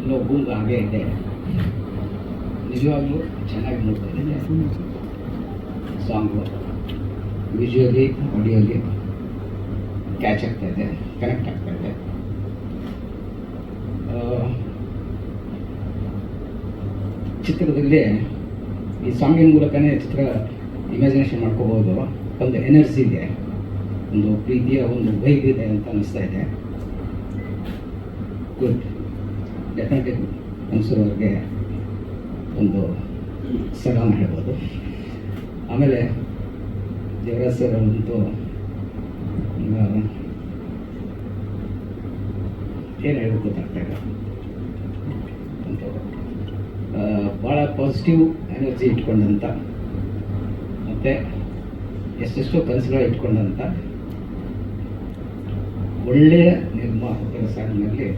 ಇನ್ನೂ ಗುಂಗು ಹಾಗೆ ಇದೆ. ನಿಜವಾಗ್ಲೂ ಚೆನ್ನಾಗಿ ನೋಡ್ತಾ ಇದೆ ಸಾಂಗು ವಿಜುವಲಿ ಆಡಿಯೋಲಿ ಕ್ಯಾಚ್ ಆಗ್ತಾ ಇದೆ ಕನೆಕ್ಟ್ ಆಗ್ತಾ ಇದೆ. ಚಿತ್ರದಲ್ಲಿ ಈ ಸಾಂಗಿನ ಮೂಲಕನೇ ಚಿತ್ರ ಇಮ್ಯಾಜಿನೇಷನ್ ಮಾಡ್ಕೋಬೋದು. ಒಂದು ಎನರ್ಜಿ ಇದೆ. ಒಂದು ಪ್ರೀತಿಯ ಒಂದು ವೈಬ್ ಇದೆ ಅಂತ ಅನಿಸ್ತಾ ಇದೆ. ಗುಡ್ ಡೆಫಿನೆಟ್ಲಿ ಅವ್ರಿಗೆ ಒಂದು ಸಲಾಮ್ ಹೇಳ್ಬೋದು. ಆಮೇಲೆ ದೇವರಾಜ್ ಸರ್ ಅಂತೂ ಏನು ಹೇಳಬೇಕು ಗೊತ್ತಾಗ್ತಾ ಇಲ್ಲ. ಭಾಳ ಪಾಸಿಟಿವ್ ಎನರ್ಜಿ ಇಟ್ಕೊಂಡಂಥ ಮತ್ತು ಎಷ್ಟೆಷ್ಟೋ ಕನಸುಗಳು ಇಟ್ಕೊಂಡಂಥ ಒಳ್ಳೆಯ ನಿರ್ಮಾಪಕರ ಸಾಲಿನಲ್ಲಿ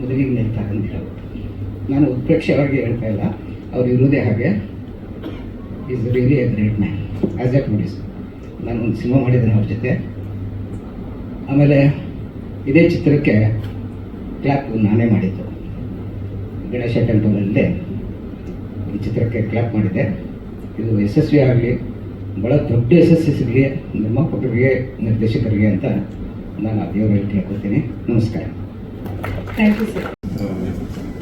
ಮೊದಲಿಗೆ ನಿಲ್ತಾರೆ ನಾನು ಉತ್ಪ್ರೇಕ್ಷೆಯಾಗಿ ಹೇಳ್ತಾ ಇಲ್ಲ. ಅವ್ರು ಇರೋದೇ ಹಾಗೆ. Is really a great man as a producer ನಾನು ಒಂದು ಸಿನಿಮಾ ಮಾಡಿದ್ದೇನೆ ಅವ್ರ ಜೊತೆ. ಆಮೇಲೆ ಇದೇ ಚಿತ್ರಕ್ಕೆ ಕ್ಲ್ಯಾಪ್ ನಾನೇ ಮಾಡಿದ್ದು. ಗಣೇಶ ಟೆಂಪಲಲ್ಲಿ ಈ ಚಿತ್ರಕ್ಕೆ ಕ್ಲ್ಯಾಪ್ ಮಾಡಿದ್ದೆ. ಇದು ಯಶಸ್ವಿ ಆಗಲಿ ಭಾಳ ದೊಡ್ಡ ಯಶಸ್ಸು ಸಿಗಲಿ ನಿರ್ಮಾಪಕರಿಗೆ ನಿರ್ದೇಶಕರಿಗೆ ಅಂತ ನಾನು ಆ ದೇವರಲ್ಲಿ ಕೇಳ್ಕೊತೀನಿ ನಮಸ್ಕಾರ.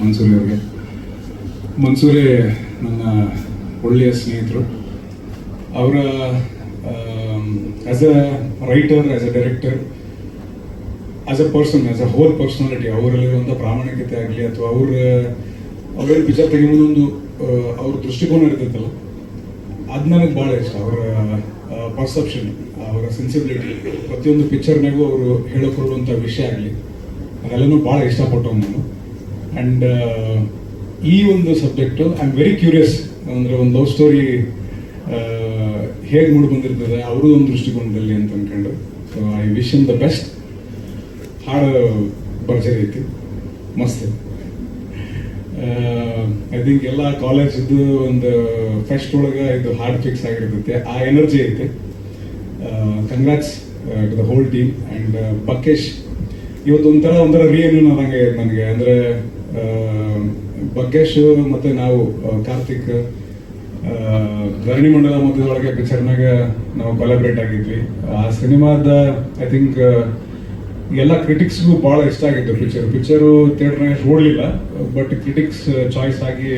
ಮನ್ಸೂರಿ ಅವ್ರಿಗೆ. ಮನ್ಸೂರಿ ನನ್ನ ಒಳ್ಳೆಯ ಸ್ನೇಹಿತರು. ಅವರ as a writer as a director as a person as a whole personality ಅವರಲ್ಲಿರುವಂಥ ಪ್ರಾಮಾಣಿಕತೆ ಆಗಲಿ ಅಥವಾ ಅವ್ರ ಅವ್ರೇನು ವಿಚಾರ ತೆಗೆಯೋದೊಂದು ಅವ್ರ ದೃಷ್ಟಿಕೋನ ಇರ್ತೈತಲ್ಲ, ಅದು ನನಗೆ ಭಾಳ ಇಷ್ಟ. ಅವರ ಪರ್ಸೆಪ್ಷನ್ ಅವರ ಸೆನ್ಸಿಬಿಲಿಟಿ ಪ್ರತಿಯೊಂದು ಪಿಕ್ಚರ್ನಾಗೂ ಅವರು ಹೇಳಿಕೊಡುವಂಥ ವಿಷಯ ಆಗಲಿ. ಅದೆಲ್ಲನೂ ಭಾಳ ಇಷ್ಟಪಟ್ಟವು ನಾನು. ಆ್ಯಂಡ್ ಈ ಒಂದು subject I am very curious ಅಂದರೆ ಒಂದು ಲವ್ ಸ್ಟೋರಿ ಹೇಗೆ ಮೂಡಿ ಬಂದಿರ್ತದೆ ಅವ್ರದ್ದು ಒಂದು ದೃಷ್ಟಿಕೋನದಲ್ಲಿ ಅಂತ ಅಂದ್ಕೊಂಡು so I wish in the best ಹಾಡು ಭರ್ಜರಿ ಐತಿ. ಮಸ್ತ್. ಐ ಥಿಂಕ್ ಎಲ್ಲ ಕಾಲೇಜಿದ್ದು ಒಂದು ಫೆಸ್ಟ್ ಒಳಗೆ ಇದು ಹಾರ್ಡ್ ಫಿಕ್ಸ್ ಆಗಿರ್ತೈತೆ. ಆ ಎನರ್ಜಿ ಐತೆ. Congrats to the whole team and Bakesh ಇವತ್ತು ಒಂಥರ ಒಂಥರ ರಿಯೂನಿಯನ್ ಆದಂಗೆ ನನಗೆ. ಅಂದರೆ ಬಗ್ಗೇಶ್ ಮತ್ತು ನಾವು ಕಾರ್ತಿಕ್ ಧರಣಿ ಮಂಡಲ ಮಧ್ಯದೊಳಗೆ ಪಿಕ್ಚರ್ನಾಗ ನಾವು ಕೊಲಾಬ್ರೇಟ್ ಆಗಿದ್ವಿ. ಆ ಸಿನಿಮಾದ ಐ ಥಿಂಕ್ ಎಲ್ಲ ಕ್ರಿಟಿಕ್ಸ್ಗೂ ಭಾಳ ಇಷ್ಟ ಆಗಿತ್ತು ಪಿಕ್ಚರ್ ಪಿಕ್ಚರು ಥಿಯೇಟರ್ನಾಗ ಓಡಲಿಲ್ಲ ಬಟ್ ಕ್ರಿಟಿಕ್ಸ್ ಚಾಯ್ಸ್ ಆಗಿ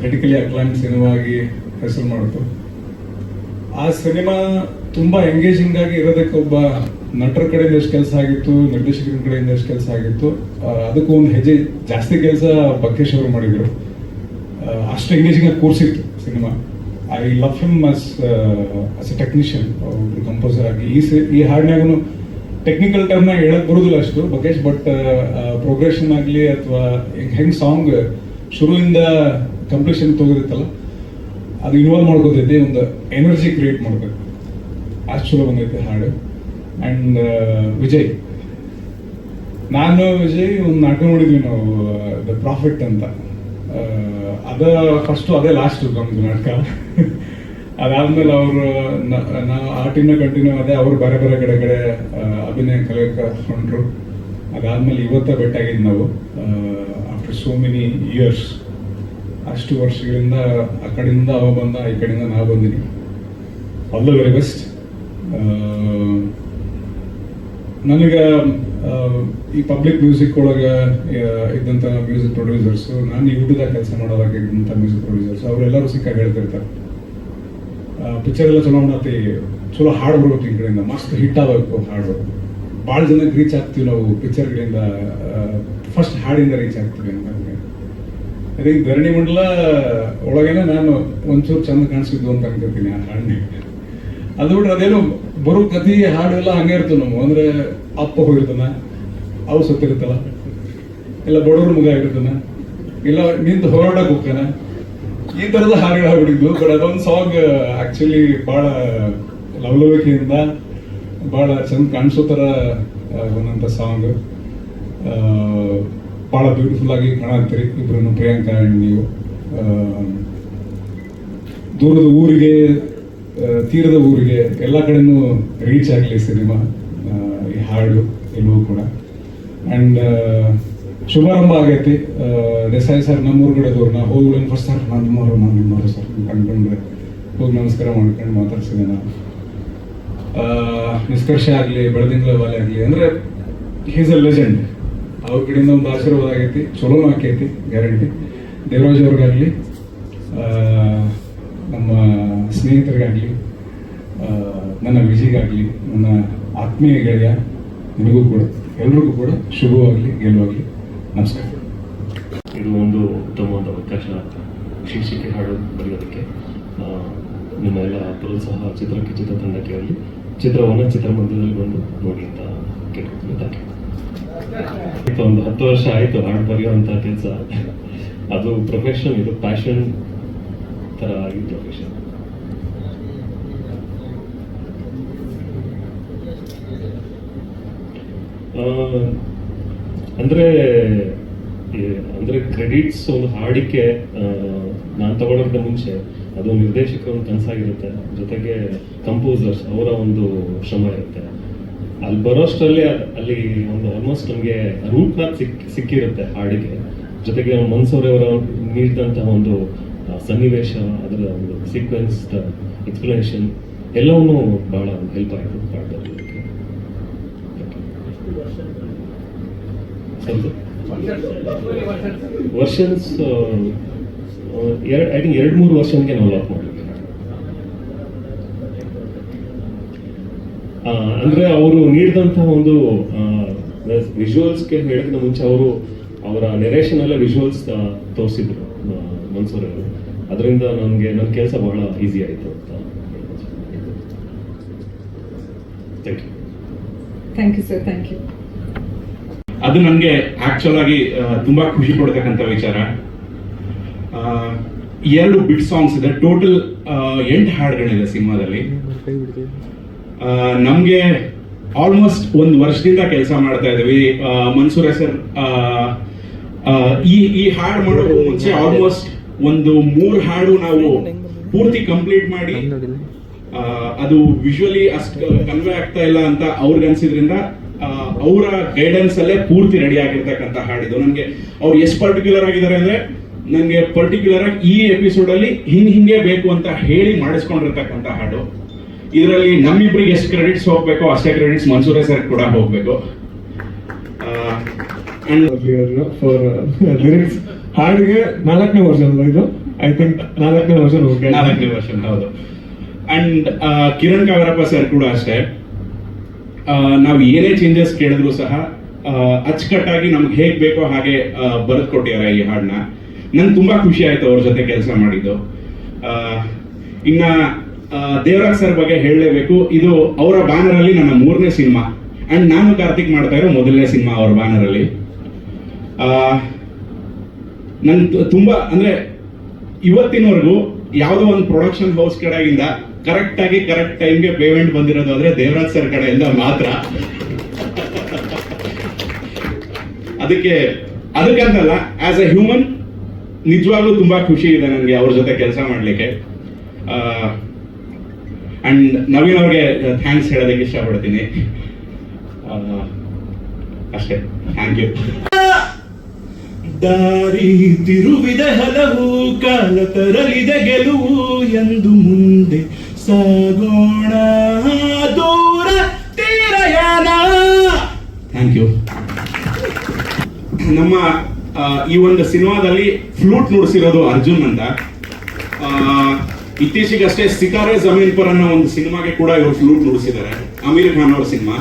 ಕ್ರಿಟಿಕಲಿ ಅಕ್ಲೈಮ್ ಸಿನಿಮಾ ಆಗಿ ಹೆಸರು ಮಾಡಿತು ಆ ಸಿನಿಮಾ ತುಂಬಾ ಎಂಗೇಜಿಂಗ್ ಆಗಿ ಇರೋದಕ್ಕೆ ಒಬ್ಬ ನಟರ ಕಡೆಯಿಂದ ಎಷ್ಟು ಕೆಲಸ ಆಗಿತ್ತು, ನಿರ್ದೇಶಕರ ಕಡೆಯಿಂದ ಎಷ್ಟು ಕೆಲಸ ಆಗಿತ್ತು ಅದಕ್ಕೂ ಒಂದು ಹೆಜ್ಜೆ ಜಾಸ್ತಿ ಕೆಲಸ ಬಕ್ಕೇಶ್ ಅವರು ಮಾಡಿದ್ರು. ಅಷ್ಟು ಎಂಗೇಜಿಂಗ್ ಆಗಿ ಕೂರಿಸಿತ್ತು cinema. I love him as as a technician ಒಬ್ರು ಕಂಪೋಸರ್ ಆಗಿ. ಈ ಸಿ, ಈ ಹಾಡಿನಾಗೂ ಟೆಕ್ನಿಕಲ್ ಟರ್ಮ್ನ ಹೇಳಕ್ ಬರೋದಿಲ್ಲ ಅಷ್ಟು ಬಕೇಶ್ ಬಟ್ ಪ್ರೋಗ್ರೆಷನ್ ಆಗಲಿ ಅಥವಾ ಹೆಂಗೆ ಸಾಂಗ್ ಶುರುವಿಂದ ಕಂಪ್ಲೀಷನ್ ತಗೋದಿತ್ತಲ್ಲ ಅದು ಇನ್ವಾಲ್ವ್ ಮಾಡ್ಕೋತೈತಿ, ಒಂದು ಎನರ್ಜಿ ಕ್ರಿಯೇಟ್ ಮಾಡ್ಬೇಕು. ಅಷ್ಟು ಚಲೋ ಬಂದೈತೆ ಹಾಡು. ಆ್ಯಂಡ್ ವಿಜಯ್ ನಾನು ವಿಜಯ್ ಒಂದು ನಾಟಕ ನೋಡಿದ್ವಿ ನಾವು ದ ಪ್ರಾಫಿಟ್ ಅಂತ. ಆ, ಅದ ಫಸ್ಟು ಅದೇ ಲಾಸ್ಟ್ ನಮ್ದು ನಾಟಕ. ಅದಾದ್ಮೇಲೆ ಅವರು ನಾವು ಆ ಕಂಟಿನ್ಯೂ ಅದೇ ಅವರು ಬೇರೆ ಬೇರೆ ಕಡೆ ಕಡೆ ಅಭಿನಯ ಕಲಿಯಕ್ಕೆ ಹೊಂಟ್ರು. ಅದಾದ್ಮೇಲೆ ಇವತ್ತ ಭೇಟಿಯಾಗಿದ್ದು ನಾವು ಆಫ್ಟರ್ ಸೋ ಮೆನಿ ಇಯರ್ಸ್ ಅಷ್ಟು ವರ್ಷಗಳಿಂದ ಆ ಕಡೆಯಿಂದ ಅವ ಬಂದ ಈ ಕಡೆಯಿಂದ ನಾವು ಬಂದಿನಿ. ಆಲ್ ದ ವೆರಿ ಬೆಸ್ಟ್ ನನಗೆ ಈ ಪಬ್ಲಿಕ್ ಮ್ಯೂಸಿಕ್ ಒಳಗೆ ಇದ್ದಂಥ ಮ್ಯೂಸಿಕ್ ಪ್ರೊಡ್ಯೂಸರ್ಸು ನಾನು ಯೂಟ್ಯೂಬ್ದಾಗ ಕೆಲಸ ಮಾಡೋದಾಗ ಇದ್ದಂಥ ಮ್ಯೂಸಿಕ್ ಪ್ರೊಡ್ಯೂಸರ್ಸ್ ಅವರೆಲ್ಲರೂ ಸಿಕ್ಕಾಗ ಹೇಳ್ತಿರ್ತಾರೆ. ಪಿಕ್ಚರ್ ಎಲ್ಲ ಚಲೋ ಮಾಡತ್ತಿ ಚಲೋ ಹಾಡು ಬರ್ಬೇಕು ಈ ಕಡೆಯಿಂದ. ಮಸ್ತ್ ಹಿಟ್ ಆಗಬೇಕು ಹಾಡು ಭಾಳ ಜನಕ್ಕೆ ರೀಚ್ ಆಗ್ತೀವಿ ನಾವು ಪಿಕ್ಚರ್ಗಳಿಂದ ಫಸ್ಟ್ ಹಾಡಿಂದ ರೀಚ್ ಆಗ್ತೀವಿ ಅಂತ ಥಿಂಕ್ ಧರಣಿ ಮಂಡಲ ಒಳಗೇನೆ ನಾನು ಒಂಚೂರು ಚಂದ ಕಾಣಿಸಿದ್ದು ಅಂತ ಅನ್ಕೋತೀನಿ ಆ ಹಾಡಿನ ಅದು ಬಿಟ್ರೆ ಅದೇನು ಬರೋ ಕತಿ ಹಾಡು ಎಲ್ಲ ಹಂಗೆ ಇರ್ತವೆ ನಮ್ಗೆ. ಅಂದ್ರೆ ಅಪ್ಪ ಹೋಗಿರ್ತಾನೆ ಅವು ಸತ್ತಿರ್ತಲ್ಲ ಇಲ್ಲ ಬಡವ್ರ ಮುಗ ಆಗಿರ್ತಾನೆ. ಇಲ್ಲ ನಿಂತು ಹೋರಾಡಕ್ಕೆ ಹೋಗ್ತಾನೆ. ಈ ತರದ ಹಾಡುಗಳು ಹಾಡಿದ್ದು ಬಟ್ ಅದೊಂದು ಸಾಂಗ್ ಆಕ್ಚುಲಿ ಬಹಳ ಲವಲವಿಕೆಯಿಂದ ಭಾಳ ಚಂದ ಕಾಣಿಸೋ ಥರ ಬಂದಂಥ ಸಾಂಗ್ ಬಹಳ ಬ್ಯೂಟಿಫುಲ್ ಆಗಿ ಕಾಣತ್ತೀರಿ ಇಬ್ರು ಪ್ರಿಯಾಂಕಾ ಅಂಡ್ ನೀವು. ದೂರದ ಊರಿಗೆ ತೀರದ ಊರಿಗೆ ಎಲ್ಲ ಕಡೆನೂ ರೀಚ್ ಆಗಲಿ ಸಿನಿಮಾ ಈ ಹಾಡು ಎಲ್ಲವೂ ಕೂಡ. ಆ್ಯಂಡ್ ಶುಭಾರಂಭ ಆಗೈತಿ. ದೇಸಾಯಿ ಸರ್ ನಮ್ಮೂರು ಕಡೆದವ್ರು ನಾ ಹೋಗಿ ಫಸ್ಟ್ ಸರ್ ನಾನು ನಿಮ್ಮವರು ನಾನು ನಿಮ್ಮವರು ಸರ್ ಕಂಡ್ಕೊಂಡು ಹೋಗಿ ನಮಸ್ಕಾರ ಮಾಡ್ಕೊಂಡು ಮಾತಾಡ್ಸಿದೆ ನಾನು. ನಿಷ್ಕರ್ಷ ಆಗಲಿ, ಬೆಳದಿಂಗ್ಲ ಬಾಲೆ ಆಗಲಿ, ಅಂದರೆ ಈಸ್ ಎ ಲೆಜೆಂಡ್ ಅವ್ರ ಕಡೆಯಿಂದ ಒಂದು ಆಶೀರ್ವಾದ ಆಗೈತಿ. ಚಲೋನು ಆಕೈತಿ ಗ್ಯಾರಂಟಿ ದೇವರಾಜ್ ಅವ್ರಿಗಾಗಲಿ ನಮ್ಮ ಸ್ನೇಹಿತರಿಗಾಗಲಿ ನನ್ನ ವಿಜಿಗಾಗಲಿ, ನನ್ನ ಆತ್ಮೀಯ ಗೆಳೆಯ, ನಿಮಗೂ ಕೂಡ, ಎಲ್ರಿಗೂ ಕೂಡ ಶುಭವಾಗಲಿ, ಗೆಲುವಾಗಲಿ. ನಮಸ್ಕಾರ. ಇದು ಒಂದು ಉತ್ತಮವಾದ ಅವಕಾಶ ಶೀರ್ಷಿಕೆ ಹಾಡು ಬರೆಯೋದಕ್ಕೆ. ನಿಮ್ಮೆಲ್ಲ ಪ್ರೋತ್ಸಾಹ ಚಿತ್ರಕ್ಕೆ ಚಿತ್ರತಂಡಕ್ಕೆ ಆಗಲಿ ಚಿತ್ರವನ್ನು ಚಿತ್ರಮಂದಿರದಲ್ಲಿ ಬಂದು ನೋಡಿ ಅಂತ ಯು ಒಂದು ಹತ್ತು ವರ್ಷ ಆಯಿತು ಹಾಡು ಬರೆಯುವಂಥ ಕೆಲಸ. ಅದು ಪ್ರೊಫೆಷನ್ ಇದು ಪ್ಯಾಷನ್ ಥರ ಆಗಿ ಪ್ರೊಫೆಷನ್ ಅಂದರೆ ಅಂದ್ರೆ ಕ್ರೆಡಿಟ್ಸ್ ಒಂದು ಹಾಡಿಕೆ ನಾನು ತಗೊಳ್ಳೋಕ್ಕಿಂತ ಮುಂಚೆ, ಅದು ನಿರ್ದೇಶಕರ ಒಂದು ಕನಸಾಗಿರುತ್ತೆ. ಜೊತೆಗೆ ಕಂಪೋಸರ್ಸ್ ಅವರ ಒಂದು ಶ್ರಮ ಇರುತ್ತೆ. ಅಲ್ಲಿ ಬರೋಷ್ಟರಲ್ಲಿ ಅಲ್ಲಿ ಒಂದು ಆಲ್ಮೋಸ್ಟ್ ನಮಗೆ ರೂಟ್ ಸಿಕ್, ಸಿಕ್ಕಿರುತ್ತೆ ಹಾಡಿಗೆ. ಜೊತೆಗೆ ಮನ್ಸೂರವರ ನೀಡಿದಂತಹ ಒಂದು ಸನ್ನಿವೇಶ, ಅದರ ಒಂದು ಸೀಕ್ವೆನ್ಸ್ ಎಕ್ಸ್ಪ್ಲನೇಷನ್ ಎಲ್ಲವನ್ನೂ ಬಹಳ ಹೆಲ್ಪ್ ಆಯಿತು ಹಾಡಲ್ಲಿ ವರ್ಷನ್ಸ್ ಎರಡು ಐ ಥಿಂಕ್ ಎರಡು ಮೂರು ವರ್ಷನ್ಗೆ ನಾವು ಲಾಕ್ ಮಾಡಿದ್ವಿ. ಆ, ಅಂದ್ರೆ ಅವರು ನೀಡಿದಂತಹ ಒಂದು ವಿಜುವಲ್ಸ್ಗೆ ಹೇಳಿದ ಮುಂಚೆ ಅವರು ಅವರ ನೆರೇಷನ್ ಎಲ್ಲ ವಿಜುವಲ್ಸ್ ತೋರಿಸಿದ್ರು ಮನ್ಸೂರ್ ಅವರು. ಅದರಿಂದ ನನಗೆ ನನ್ನ ಕೆಲಸ ಬಹಳ ಈಸಿ ಆಯಿತು ಅಂತ thank you thank you sir thank you ಅದು ನನಗೆ ಆಕ್ಚುಲ್ ಆಗಿ ತುಂಬಾ ಖುಷಿ ಕೊಡ್ತಕ್ಕಂಥ ವಿಚಾರ. ಎರಡು ಬಿಟ್ ಸಾಂಗ್ಸ್ ಇದೆ. ಟೋಟಲ್ ಎಂಟು ಹಾಡುಗಳಿದೆ ಸಿನಿಮಾದಲ್ಲಿ. ನಮಗೆ ಆಲ್ಮೋಸ್ಟ್ ಒಂದು ವರ್ಷದಿಂದ ಕೆಲಸ ಮಾಡ್ತಾ ಇದ್ದೀವಿ. ಮನ್ಸೂರ್ ಸರ್ ಆ, ಆ, ಈ ಈ ಹಾಡು ಮಾಡೋ ಮುಂಚೆ ಆಲ್ಮೋಸ್ಟ್ ಒಂದು ಮೂರು ಹಾಡು ನಾವು ಪೂರ್ತಿ ಕಂಪ್ಲೀಟ್ ಮಾಡಿ ಅದು ವಿಜುವಲಿ ಅಷ್ಟು ಕನ್ವೆ ಆಗ್ತಾ ಇಲ್ಲ ಅಂತ ಅವ್ರಿಗೆ ಅನ್ಸಿದ್ರಿಂದ ಅವರ ಗೈಡೆನ್ಸ್ ಅಲ್ಲೇ ಪೂರ್ತಿ ರೆಡಿ ಆಗಿರ್ತಕ್ಕಂಥ ಹಾಡಿದು ನನಗೆ ಅವ್ರು ಎಷ್ಟು ಪರ್ಟಿಕ್ಯುಲರ್ ಆಗಿದ್ದಾರೆ ಅಂದ್ರೆ ನನಗೆ ಪರ್ಟಿಕ್ಯುಲರ್ ಆಗಿ ಈ ಎಪಿಸೋಡ್ ಅಲ್ಲಿ ಹಿಂಗ್ ಹಿಂಗೆ ಬೇಕು ಅಂತ ಹೇಳಿ ಮಾಡಿಸ್ಕೊಂಡಿರ್ತಕ್ಕಂಥ ಹಾಡು. ಇದರಲ್ಲಿ ನಮ್ಮಿಬ್ರಿಗೆ ಎಷ್ಟು ಕ್ರೆಡಿಟ್ಸ್ ಹೋಗ್ಬೇಕು ಅಷ್ಟೇ ಕ್ರೆಡಿಟ್ಸ್ ಮನ್ಸೂರೆ ಸರ್ ಕೂಡ ಹೋಗ್ಬೇಕು. ಫಾರ್ ಲಿರಿಕ್ಸ್ ಹಾಡಿಗೆ ನಾಲ್ಕನೇ ವರ್ಷ ಇದು? ಐ ಥಿಂಕ್ ನಾಲ್ಕನೇ ವರ್ಷ ಓಕೆ ನಾಲ್ಕನೇ ವರ್ಷ ಹೌದು. ಅಂಡ್ ಕಿರಣ್ ಕಾವರಪ್ಪ ಸರ್ ಕೂಡ ಅಷ್ಟೇ. ನಾವು ಏನೇ ಚೇಂಜಸ್ ಕೇಳಿದ್ರು ಸಹ ಅಚ್ಚುಕಟ್ಟಾಗಿ ನಮ್ಗೆ ಹೇಗೆ ಬೇಕೋ ಹಾಗೆ ಬರೆದು ಕೊಟ್ಟಿದ್ದಾರೆ ಈ ಹಾಡನ್ನ. ನಂಗೆ ತುಂಬಾ ಖುಷಿ ಆಯ್ತು ಅವ್ರ ಜೊತೆ ಕೆಲಸ ಮಾಡಿದ್ದು. ಇನ್ನ ದೇವರಾಜ್ ಸರ್ ಬಗ್ಗೆ ಹೇಳಲೇಬೇಕು. ಇದು ಅವರ ಬ್ಯಾನರ್ ಅಲ್ಲಿ ನನ್ನ ಮೂರನೇ ಸಿನಿಮಾ. ಅಂಡ್ ನಾನು ಕಾರ್ತಿಕ್ ಮಾಡ್ತಾ ಇರೋ ಮೊದಲನೇ ಸಿನಿಮಾ ಅವ್ರ ಬ್ಯಾನರ್ ಅಲ್ಲಿ ನನ್ ತುಂಬಾ, ಅಂದ್ರೆ ಇವತ್ತಿನವರೆಗೂ ಯಾವುದೋ ಒಂದು ಪ್ರೊಡಕ್ಷನ್ ಹೌಸ್ ಕಡೆಯಿಂದ ಕರೆಕ್ಟ್ ಆಗಿ ಕರೆಕ್ಟ್ ಟೈಮ್ಗೆ ಪೇಮೆಂಟ್ ಬಂದಿರೋದು ಅಂದ್ರೆ ದೇವರಾಜ್ ಸರ್ ಕಡೆಯಿಂದ ಮಾತ್ರ. ಅದಕ್ಕೆ ಅದಕ್ಕಂತಲ್ಲ ಆಸ್ ಎ ಹ್ಯೂಮನ್ ನಿಜವಾಗ್ಲೂ ತುಂಬಾ ಖುಷಿ ಇದೆ ನನಗೆ ಅವ್ರ ಜೊತೆ ಕೆಲಸ ಮಾಡ್ಲಿಕ್ಕೆ. ಅಂಡ್ ನವೀನ್ ಅವ್ರಿಗೆ ಥ್ಯಾಂಕ್ಸ್ ಹೇಳೋದಕ್ಕೆ ಇಷ್ಟಪಡ್ತೀನಿ. ಅಷ್ಟೇ. ಥ್ಯಾಂಕ್ ಯು ದಾರಿ ತಿರುವಿದೆ ಹಲವು ಕಾಲ ತರಲಿದೆ ಗೆಲುವು ಎಂದು ಮುಂದೆ ಸಾಗೋಣ ದೂರ ತೀರಯನ. ಥ್ಯಾಂಕ್ ಯು ನಮ್ಮ ಈ ಒಂದು ಸಿನಿಮಾದಲ್ಲಿ ಫ್ಲೂಟ್ ನುಡಿಸಿರೋದು ಅರ್ಜುನ್ ಅಂತ. ಇತ್ತೀಚೆಗಷ್ಟೇ ಸಿತಾರೆ ಜಮೀನ್ ಪರ್ ಅನ್ನೋ ಒಂದು ಸಿನಿಮಾಗೆ ಕೂಡ ಇವರು ಫ್ಲೂಟ್ ನುಡಿಸಿದ್ದಾರೆ. ಅಮೀರ್ ಖಾನ್ ಅವ್ರ ಸಿನಿಮಾ.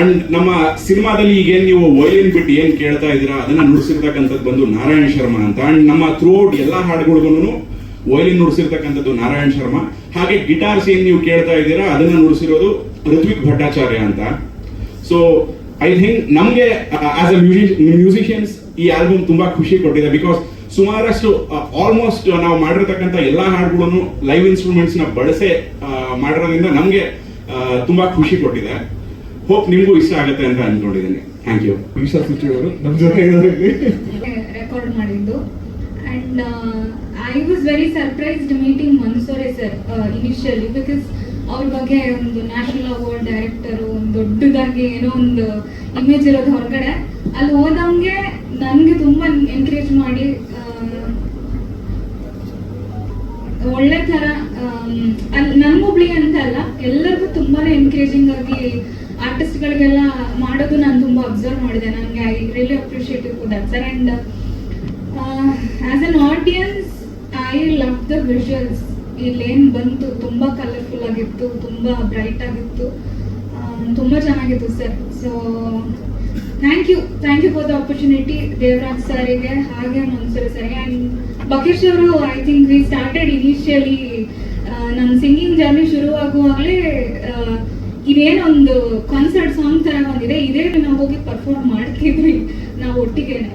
ಅಂಡ್ ನಮ್ಮ ಸಿನಿಮಾದಲ್ಲಿ ಈಗ ಏನ್ ನೀವು ವೈಲಿನ್ ಬಿಟ್ಟು ಏನ್ ಕೇಳ್ತಾ ಇದ್ದೀರಾ, ಅದನ್ನ ನುಡಿಸಿರ್ತಕ್ಕಂಥದ್ದು ಬಂದು ನಾರಾಯಣ್ ಶರ್ಮಾ ಅಂತ. ಅಂಡ್ ನಮ್ಮ ಥ್ರೂಔಟ್ ಎಲ್ಲಾ ಹಾಡುಗಳಿಗೂ ವೈಲಿನ್ ನುಡಿಸಿರ್ತಕ್ಕಂಥದ್ದು ನಾರಾಯಣ್ ಶರ್ಮಾ. ಹಾಗೆ ಗಿಟಾರ್ ಸೀನ್ ನೀವು ಕೇಳ್ತಾ ಇದ್ದೀರಾ ಅದನ್ನ ನುಡಿಸಿರೋದು ಋತ್ವಿಕ್ ಭಟ್ಟಾಚಾರ್ಯ ಅಂತ. ಸೊ ಐ ಥಿಂಕ್ ನಮಗೆ ಆಸ್ ಅ ಮ್ಯೂಸಿಷಿಯನ್ಸ್ ಈ ಆಲ್ಬಮ್ ತುಂಬಾ ಖುಷಿ ಕೊಟ್ಟಿದೆ ಬಿಕಾಸ್ ಸುಮಾರಷ್ಟು ಆಲ್ಮೋಸ್ಟ್ ನಾವು ಮಾಡಿರ್ತಕ್ಕಂಥ ಎಲ್ಲಾ ಹಾಡುಗಳನ್ನು ಲೈವ್ ಇನ್ಸ್ಟ್ರೂಮೆಂಟ್ಸ್ನ ಬಳಸೆ ಆ, ಮಾಡಿರೋದ್ರಿಂದ ನಮಗೆ ತುಂಬಾ ಖುಷಿ ಕೊಟ್ಟಿದೆ. ಹೋಪ್ ನಿಮಗೂ ಇಷ್ಟ ಆಗುತ್ತೆ ಅಂತ ಅನ್ಕೊಂಡಿದ್ದೀನಿ. ಥ್ಯಾಂಕ್ ಯು ಈಶಾ ಸುಚಿ ಅವರು ನಮ್ಮ ಜೊತೆ ರೆಕಾರ್ಡ್ ಇಲ್ಲಿ. And I was very surprised meeting Mansore sir initially because ಅವ್ರ ಬಗ್ಗೆ ಒಂದು ನ್ಯಾಷನಲ್ ಅವಾರ್ಡ್ ಡೈರೆಕ್ಟರು ಒಂದು ದೊಡ್ಡದಾಗಿ ಏನೋ ಒಂದು ಇಮೇಜ್ ಇರೋದು ಹೊರಗಡೆ. ಅಲ್ಲಿ ಹೋದಂಗೆ ನನಗೆ ತುಂಬ ಎನ್ಕರೇಜ್ ಮಾಡಿ ಒಳ್ಳೆ ಥರ ಅಲ್ಲಿ ನನ್ಗೊಬ್ಳಿಗೆ ಅಂತ ಅಲ್ಲ, ಎಲ್ಲರಿಗೂ ತುಂಬಾ ಎನ್ಕರೇಜಿಂಗ್ ಆಗಿ ಆರ್ಟಿಸ್ಟ್ಗಳಿಗೆಲ್ಲ ಮಾಡೋದು ನಾನು ತುಂಬ ಅಬ್ಸರ್ವ್ ಮಾಡಿದೆ. ನನಗೆ I really appreciate that sir and as an audience I love the visuals ಇಲ್ಲೇನ್ ಬಂತು, ತುಂಬಾ ಕಲರ್ಫುಲ್ ಆಗಿತ್ತು, ತುಂಬಾ ಬ್ರೈಟ್ ಆಗಿತ್ತು. ತುಂಬ ತುಂಬಾ ಚೆನ್ನಾಗಿತ್ತು sir so thank you thank you for the opportunity Devaraj ಸಾರಿಗೆ ಹಾಗೆ ಮನ್ಸೂರಿ ಸರಿ ಆ್ಯಂಡ್ ಬಕೇಶ್ ಅವರು I think we started initially ನಮ್ಮ ಸಿಂಗಿಂಗ್ ಜರ್ನಿ ಶುರುವಾಗುವಾಗಲೇ ಇದೇನೊಂದು ಕಾನ್ಸರ್ಟ್ ಸಾಂಗ್ ಥರ ಬಂದಿದೆ ಇದೇ ನಾವು ಹೋಗಿ ಪರ್ಫಾರ್ಮ್ ಮಾಡ್ತಿದ್ವಿ, ನಾವು ಒಟ್ಟಿಗೆನೆ.